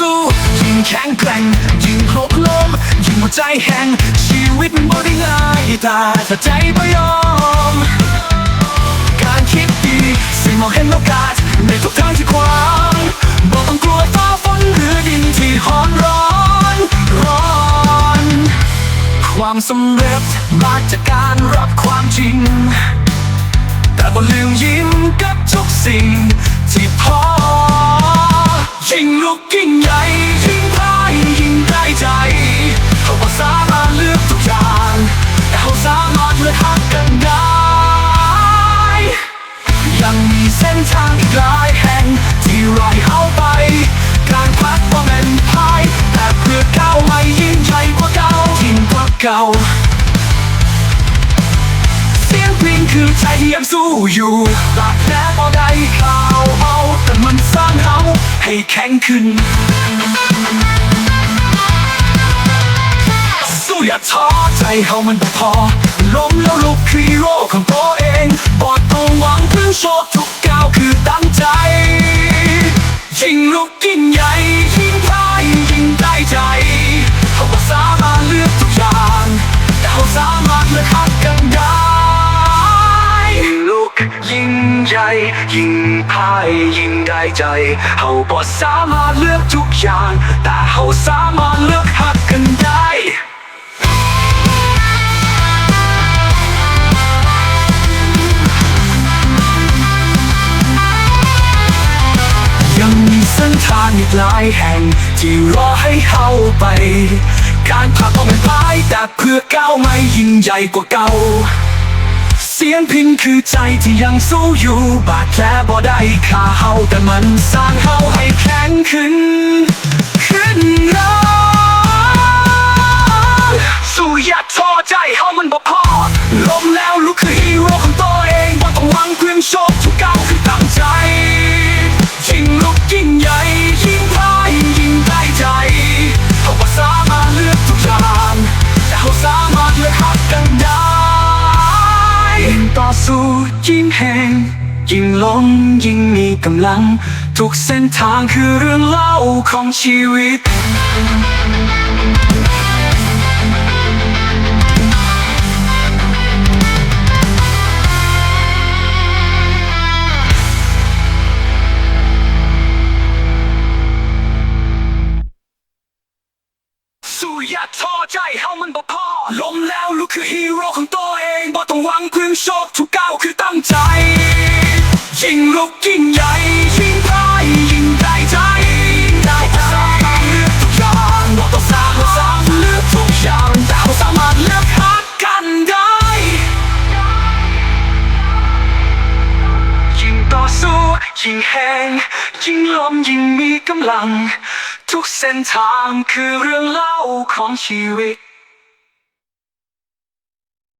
ยิงแข็งแกร่ง ยิ่งหกล้มยิ่งหัวใจแห้งชีวิตมันบ่ได้ง่ายแต่ถ้าใจบ่ยอม การคิดดีสิ่งมองเห็นโอกาสในทุกทางที่ขวางบอกต้องกลัวฟ้าฝนหรือดินที่ฮ้อนร้อนร้อน ความสำเร็จมาจากการรับความจริง แต่บนลืมยิ้มกับทุกสิ่ง ใหญ่ยิ่งพ่ายยิ่งได้ใจ เขาบอกสามารถเลือกทุกอย่างแต่เขาสามารถเลือกหักกันได้ ยังมีเส้นทางอีกหลายแห่งที่รอให้เขาไป การพักบ่แม่นพายแต่เพื่อก้าวให้ยิ่งใหญ่กว่าเก่ายิ่งกว่าเก่าเสียงเพลงคือใจที่ยังสู้อยู่บาดแผลพอได้ข่า แข็งขึ้น สู้อย่าท้อใจเฮามันพอ ล้มแล้วลุกคือฮีโร่ของตัวเองปอดต้องหวังพึ่งโชคทุกก้าวคือตั้งใจ ยิ่งลุกยิ่งใหญ่ยิ่งพ่ายยิ่งได้ใจ เขาก็สามารถเลือกทุกอย่างแต่เขาสามารถเลือกหักกันได้ยิ่งลุกยิ่ง ใหญ่ ยิ่งพ่ายยิ่งได้ใจเขาก็สามารถเลือกทุกอย่าง แต่เขาสามารถเลือกหักกันได้ยังมีเส้นทางอีกหลายแห่ง ที่รอให้เข้าไป การพักก็ไม่พายแต่เพื่อก้าวไม่ยิ่งใหญ่กว่าเก่า เสียงพินคือใจที่ยังสู้อยู่ บาดแผลบ่ได้ขาเฮาแต่มันสร้างเฮาให้แข็งขึ้น ขึ้นร้อ ต่อสู้ยิ่งแห่งยิ่งล้มยิ่งมีกำลัง ทุกเส้นทางคือเรื่องเล่าของชีวิต สู้อย่าท้อใจเฮามันบ่พอล้มแล้วลุกคือฮีโร่ของตัว โชคทุกก้าวคือตั้งใจ ยิ่งลุกยิ่งใหญ่ยิ่งพ่ายยิ่งได้ใจได้ใจสามารถเลือกทุกอย่างบ่ต้องสร้างสร้างเลือกทุกอย่างแต่เขาสามารถเลือกหักกันได้ ยิ่งต่อสู้ยิ่งแห้งยิ่งล้มยิ่งมีกำลัง ทุกเส้นทางคือเรื่องเล่าของชีวิต